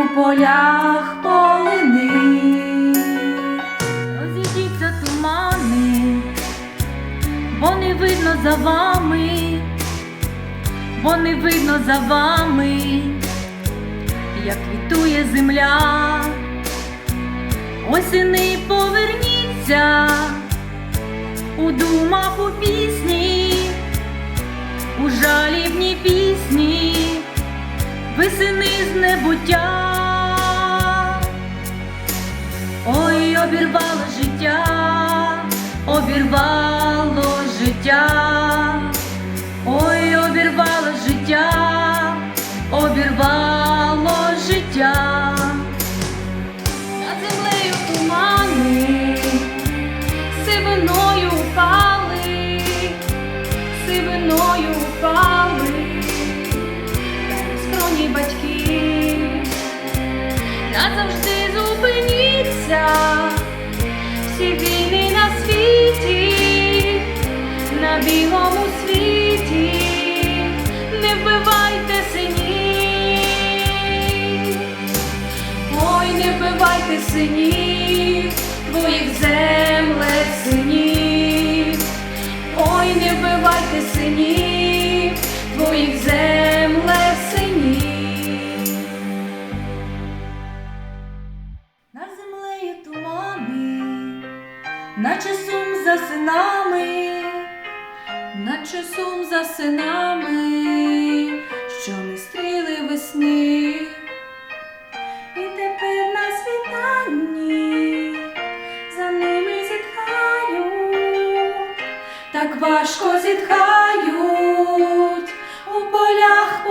у полях полини. Розійдіться тумани, бо не видно за вами, бо не видно за вами, як квітує земля. Осени поверніться у думах у пісні у жалібній пісні, весени з небуття. Обірвало життя, обірвало життя, ой, обірвало життя, обірвало життя. Над землею тумани, сивиною впали сивиною впали, скроні батьки, вбивайте синів, твоїх землех синів. Ой, не вбивайте синів, твоїх земле синів. Над землею тумани, наче сум за синами, наче сум за синами, що не стріли весни. І тепер на світанні за ними зітхають, так важко зітхають. У полях